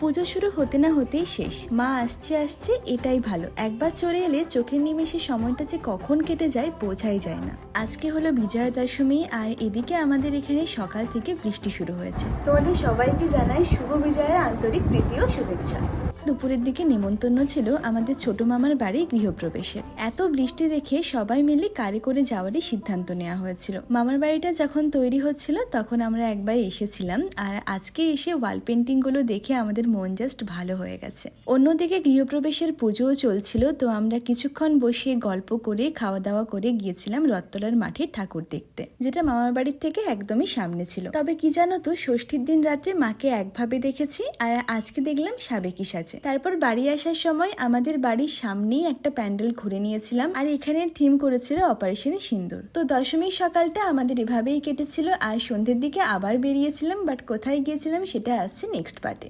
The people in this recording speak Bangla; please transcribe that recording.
পুজো শুরু হতে না হতেই শেষ। মা আসছে আসছে, এটাই ভালো। একবার চলে এলে চোখের নিমেষে সময়টা যে কখন কেটে যায় বোঝাই যায় না। আজকে হলো বিজয়া দশমী আর এদিকে আমাদের এখানে সকাল থেকে বৃষ্টি শুরু হয়েছে। তোমাদের সবাইকে জানাই শুভ বিজয়ের আন্তরিক প্রীতি ও শুভেচ্ছা। দুপুরের দিকে নেমন্তন্ন ছিল আমাদের ছোট মামার বাড়ি গৃহপ্রবেশের। এত বৃষ্টি দেখে সবাই মিলে কারে করে যাওয়ারই সিদ্ধান্ত নেওয়া হয়েছিল। মামার বাড়িটা যখন তৈরি হচ্ছিল তখন আমরা একবার এসেছিলাম আর আজকে এসে ওয়াল পেন্টিংগুলো দেখে আমাদের মন জাস্ট ভালো হয়ে গেছে। অন্যদিকে গৃহপ্রবেশের পুজোও চলছিল, তো আমরা কিছুক্ষণ বসে গল্প করে খাওয়া দাওয়া করে গিয়েছিলাম রত্তলার মাঠে ঠাকুর দেখতে, যেটা মামার বাড়ির থেকে একদমই সামনে ছিল। তবে কি জানো তো, ষষ্ঠীর দিন রাত্রে মাকে একভাবে দেখেছি আর আজকে দেখলাম সাবেকি সাজে। তারপর বাড়ি আসার সময় আমাদের বাড়ির সামনেই একটা প্যান্ডেল ঘুরে নিয়েছিলাম আর এখানের থিম করেছিল অপারেশনে সিন্দুর। তো দশমীর সকালটা আমাদের এভাবেই কেটেছিল, আর সন্ধ্যের দিকে আবার বেরিয়েছিলাম, বাট কোথায় গিয়েছিলাম সেটা আসছে নেক্সট পার্টে